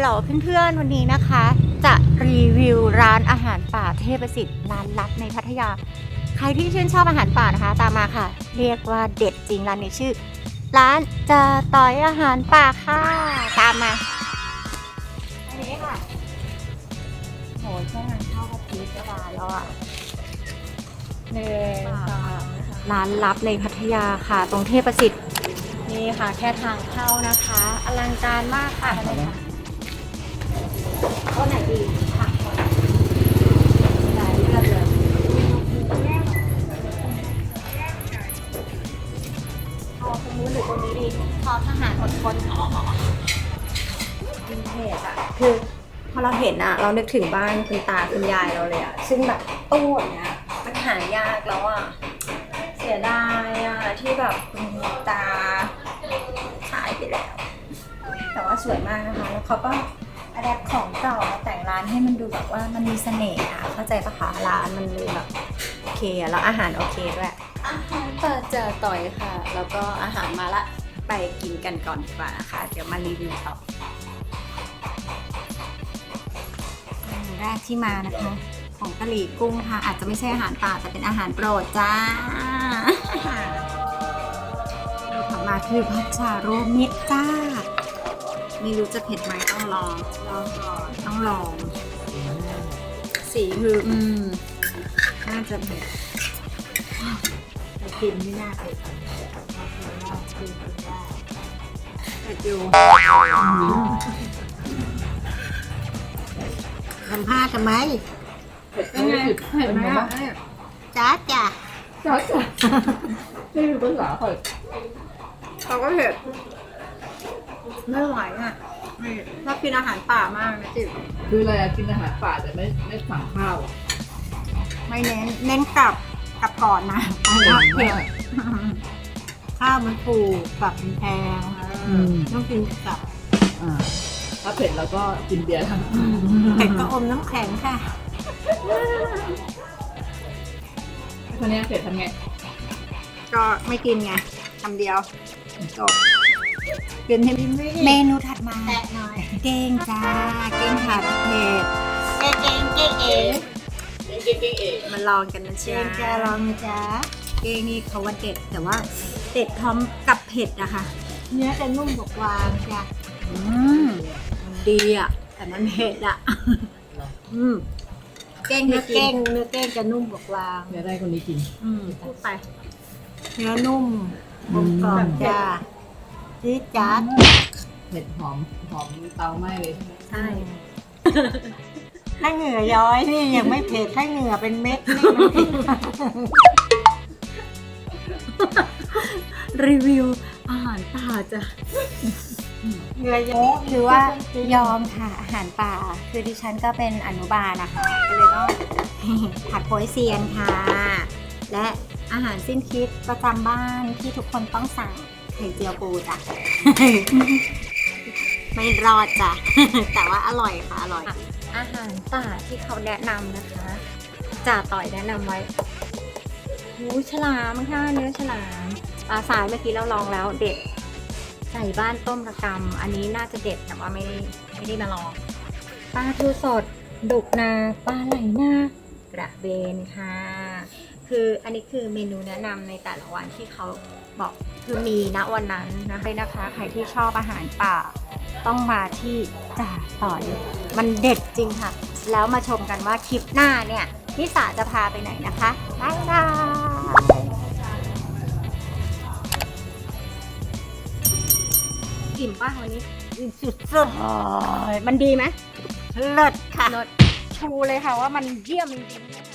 ลโหลเพื่อนๆ วันนี้นะคะ จะรีวิวร้านอาหารป่าเทพสิทธิ์ร้านลับในพัทยา ใครที่ชื่นชอบอาหารป่านะคะ ตามมาค่ะ เรียกว่าเด็ดจริงร้านนี้ชื่อ ร้านจะต่อยอาหารป่าค่ะ ตามมาอันนี้ค่ะโหแค่งานเข้ากับพีชก็บานแล้วอะหนึ่งสองร้านลับในพัทยาค่ะ ตรงเทพสิทธิ์นี่ค่ะ แค่ทางเข้านะคะ อลังการมากค่ะ ต๊ะไหนดีค่ะได้เลือกเลยเอาตรงนู้นหรือตรงนี้ดีพอทหารอดทนวินเทจอะคือพอเราเห็นอะเรานึกถึงบ้านคุณตาคุณยายเราเลยอะซึ่งแบบตู้อย่างเนี้ยมันหายากแล้วอะเสียดายอะที่แบบคุณตาขายไปแล้ว แต่ว่าสวยมากนะคะแล้วเขาก็ อัดแอปของเก่ามาแต่งร้านให้มันดูแบบว่ามันมีเสน่ห์อะเข้าใจปะคะร้านมันดูแบบโอเคอะแล้วอาหารโอเคด้วยอาหารเปิดเจอต่อยค่ะ แล้วก็อาหารมาละไปกินกันก่อนดีกว่านะคะ เดี๋ยวมารีวิวต่อเมนูแรกที่มานะคะ ของกะหรี่กุ้งค่ะ อาจจะไม่ใช่อาหารป่าแต่เป็นอาหารโปรดจ้าเมนูถัดมาคือพัชชาโรเมะจ้า ไม่รู้จะเผ็ดไหมต้องลองลองก่อนต้องลอง สีคืออืมน่าจะเผ็ดกินไม่น่าเผ็ดเรากินได้เผ็ดอยู่ทำผ้าทำไมเผ็ดไหมเผ็ดไหมอะจ้าจ้ะจ้าจ้ะนี่คือภาษาเผ็ดเขาก็เผ็ด ไม่ไหวอะชอบกินอาหารป่ามากนะจิ๋วคืออะไรอะกินอาหารป่าแต่ไม่ไม่สั่งข้าวอะไม่เน้นเน้นกลับกลับก่อนนะเพราะว่าเผ็ดข้าวมันปูปรับมันแพงอืมต้องกินกับอ่าถ้าเผ็ดเราก็กินเบียร์ทั้งเผ็ดก็อมน้ำแข็งค่ะคนนี้เผ็ดทำไงก็ไม่กินไงคำเดียวจบ กินให้กินไม่เมได้นูถัดมา แตะหน่อยเก้งจ้า เก้งผัดเผ็ดเก่งเก่งเก่งเอ๋เก่งเก่งเองมาลองกันนะเก่จ๊ะงจ้าลองนะจ๊ะเก้งนี่เขาว่าเด็ดแต่ว่าเด็ดพร้อมกับเผ็ดนะคะ เนื้อจะนุ่มกว่าวางจ้ะอืมมันดีอะ แต่มันเผ็ดอะ อืมเก้งเนื้เนื้ออเก้เก้งงเนื้อเก้งจะนุ่มกว่าวางเดี๋ยวได้คนนี้กิน อืมพูดไป เนื้อนุ่มกลมกล่อมจ้า จี๊ดจ๊าดเผ็ดหอมหอมเตาไหม้เลยใช่ไหมใช่ถ้าเหงื่อย้อยนี่ยังไม่เผ็ดถ้าเหงื่อเป็นเม็ดนี่มันเผ็ดรีวิวอาหารป่าจ้ะเหงื่อย้อยคือว่ายอมค่ะอาหารป่า คือดิฉันก็เป็นอนุบาลนะคะก็เลยต้องผัดโป๊ยเซียนค่ะ และอาหารสิ้นคิดประจำบ้านที่ทุกคนต้องสั่ง ไข่เจียวปูจ้ะ ไม่รอดจ้ะ แต่ว่าอร่อยค่ะ อร่อย อาหารป่าที่เขาแนะนำนะคะจ่าต่อยแนะนำไว้หูฉลามค่ะเนื้อฉลามปลาสายเมื่อกี้เราลองแล้วเด็ดไก่บ้านต้มระกำอันนี้น่าจะเด็ดแต่ว่าไม่ได้ไม่ได้มาลองปลาทูสดดุกนาปลาไหลนา กระเบนค่ะ คืออันนี้คือเมนูแนะนำในแต่ละวันที่เขาบอกคือมีณวันนั้นนะคะนะคะ ใครที่ชอบอาหารป่า ต้องมาที่จ่าต่อยมันเด็ดจริงค่ะ แล้วมาชมกันว่าคลิปหน้าเนี่ยนิสาจะพาไปไหนนะคะบ๊ายบายอิ่มป่ะวันนี้สุดมันดีไหมๆเลิศค่ะรส ชูเลยค่ะว่ามันเยี่ยมจริงๆ